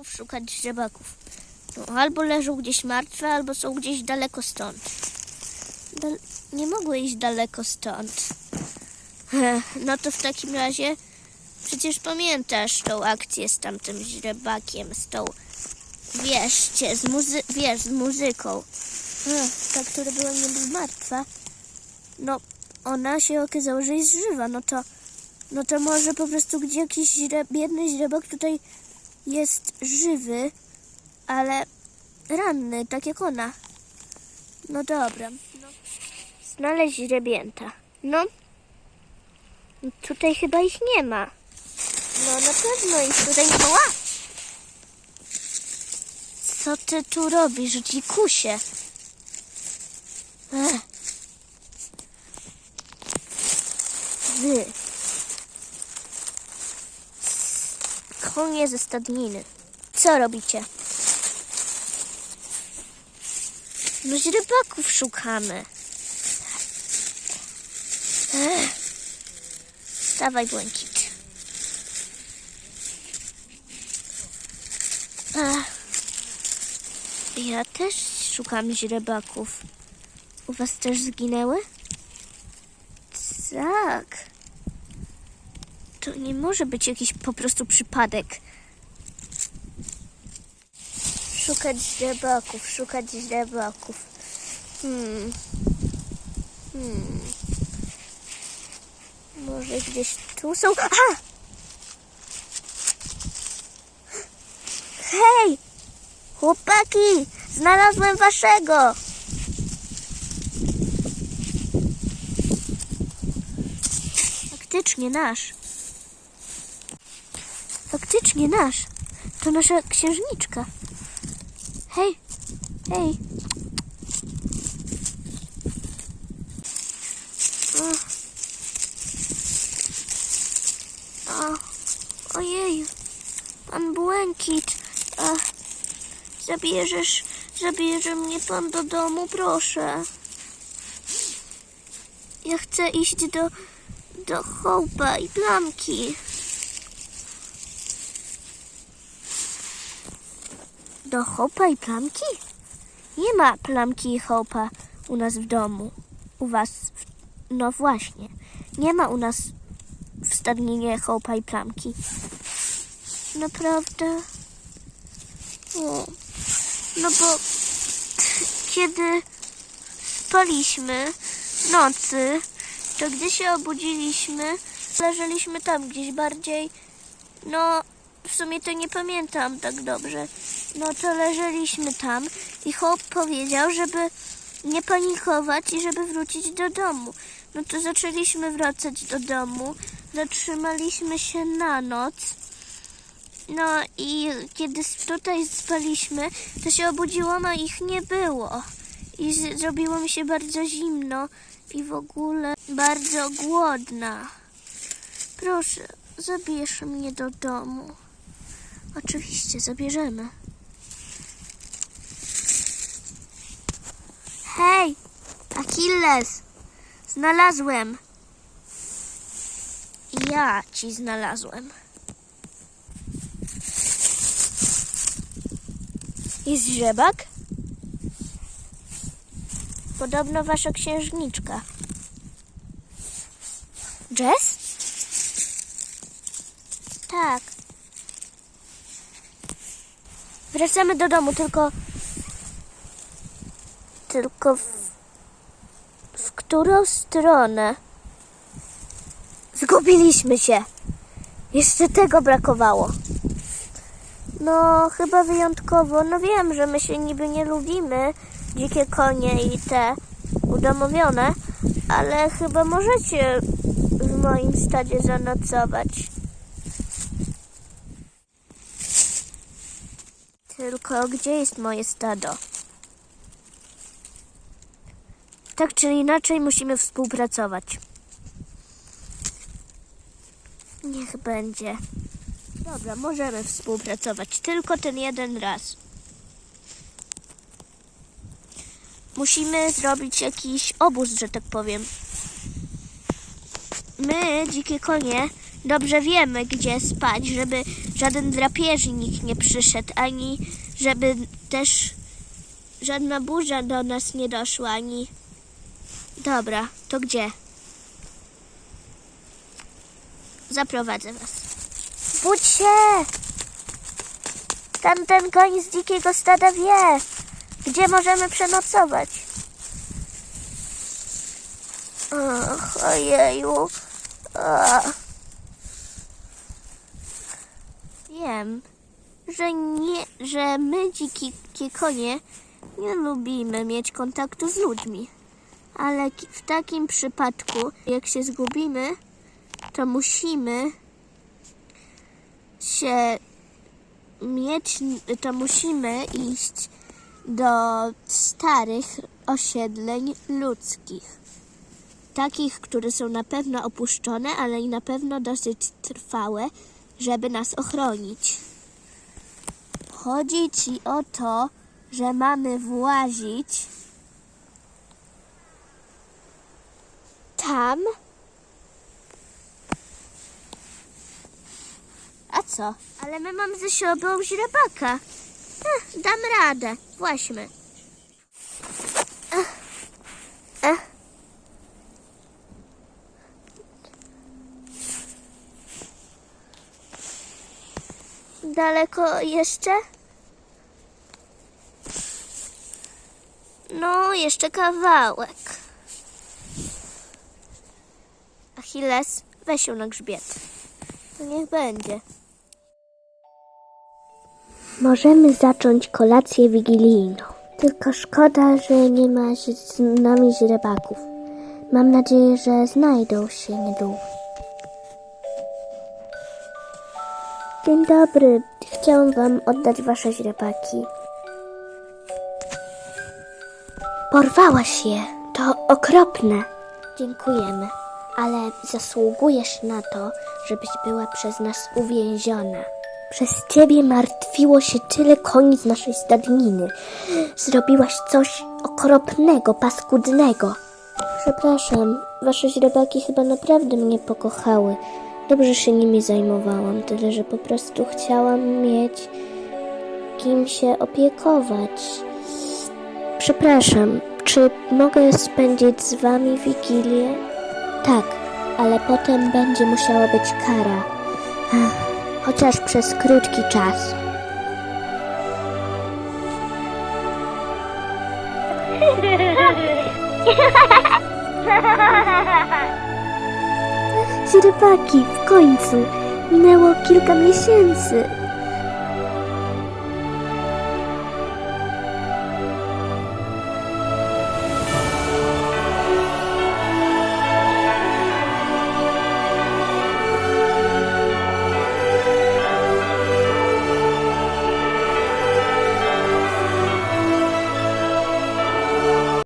źrebaków, szukać źrebaków. No, albo leżą gdzieś martwe, albo są gdzieś daleko stąd. Nie mogły iść daleko stąd. No to w takim razie przecież pamiętasz tą akcję z tamtym źrebakiem, z tą, wierzcie, z muzy- wiesz, z muzyką. Ta, która była niby martwa. No, ona się okazało, że jest żywa, no to, no to może po prostu gdzie jakiś źre, biedny źrebak tutaj jest żywy, ale ranny, tak jak ona. No dobra. Znaleźć źrebięta. No. Tutaj chyba ich nie ma. No na pewno ich tutaj nie ma. Co ty tu robisz, dzikusie? Ech. Konie ze stadniny. Co robicie? No źrebaków szukamy. Ech. Dawaj błękit. Ech. Ja też szukam źrebaków. U was też zginęły? Tak. To nie może być jakiś po prostu przypadek. Szukać źrebaków, szukać źrebaków. Hmm. Hmm. Może gdzieś tu są. Aha! Hej! Chłopaki! Znalazłem waszego! Faktycznie nasz. Faktycznie nasz. To nasza księżniczka. Hej, hej. O. O, ojej, pan Błękit. Zabierzesz, zabierze mnie pan do domu, proszę. Ja chcę iść do, do Hołpa i Plamki. Do Hołpa i Plamki? Nie ma Plamki i Hołpa u nas w domu. U was, w... no właśnie. Nie ma u nas w stadninie Hołpa i Plamki. Naprawdę? O. No bo kiedy spaliśmy nocy, to gdy się obudziliśmy, leżeliśmy tam gdzieś bardziej, no w sumie to nie pamiętam tak dobrze. No to leżeliśmy tam i chłop powiedział, żeby nie panikować i żeby wrócić do domu. No to zaczęliśmy wracać do domu, zatrzymaliśmy się na noc. No i kiedy tutaj spaliśmy, to się obudziłam, a ich nie było. I zrobiło mi się bardzo zimno i w ogóle bardzo głodna. Proszę, zabierz mnie do domu. Oczywiście, zabierzemy. Hej, Achilles! Znalazłem. Ja ci znalazłem. Jest żebak? Podobno wasza księżniczka. Jess? Tak. Wracamy do domu, tylko. Tylko w. W którą stronę? Zgubiliśmy się. Jeszcze tego brakowało. No, chyba wyjątkowo. No wiem, że my się niby nie lubimy, dzikie konie i te udomowione, ale chyba możecie w moim stadzie zanocować. Tylko gdzie jest moje stado? Tak czy inaczej musimy współpracować. Niech będzie. Dobra, możemy współpracować. Tylko ten jeden raz. Musimy zrobić jakiś obóz, że tak powiem. My, dzikie konie, dobrze wiemy, gdzie spać, żeby żaden drapieżnik nie przyszedł, ani żeby też żadna burza do nas nie doszła, ani... Dobra, to gdzie? Zaprowadzę was. Budź się! Tamten koń z dzikiego stada wie, gdzie możemy przenocować. Och, ojeju. Wiem, że nie, że my dzikie konie nie lubimy mieć kontaktu z ludźmi. Ale w takim przypadku, jak się zgubimy, to musimy się mieć, to musimy iść do starych osiedleń ludzkich. Takich, które są na pewno opuszczone, ale i na pewno dosyć trwałe, żeby nas ochronić. Chodzi ci o to, że mamy włazić tam. A co? Ale my mamy ze sobą źrebaka. Ech, dam radę. Właśnie. Daleko jeszcze? No, jeszcze kawałek. Achilles, weź na grzbiet. To niech będzie. Możemy zacząć kolację wigilijną. Tylko szkoda, że nie ma z nami źrebaków. Mam nadzieję, że znajdą się niedługo. Dzień dobry. Chciałam wam oddać wasze źrebaki. Porwałaś je. To okropne. Dziękujemy, ale zasługujesz na to, żebyś była przez nas uwięziona. Przez ciebie martwiło się tyle koni z naszej stadniny. Zrobiłaś coś okropnego, paskudnego. Przepraszam, wasze źrebaki chyba naprawdę mnie pokochały. Dobrze się nimi zajmowałam, tyle że po prostu chciałam mieć kim się opiekować. Przepraszam, czy mogę spędzić z wami wigilię? Tak, ale potem będzie musiała być kara. Ach, Chociaż przez krótki czas. Źrebaki, w końcu. Minęło kilka miesięcy.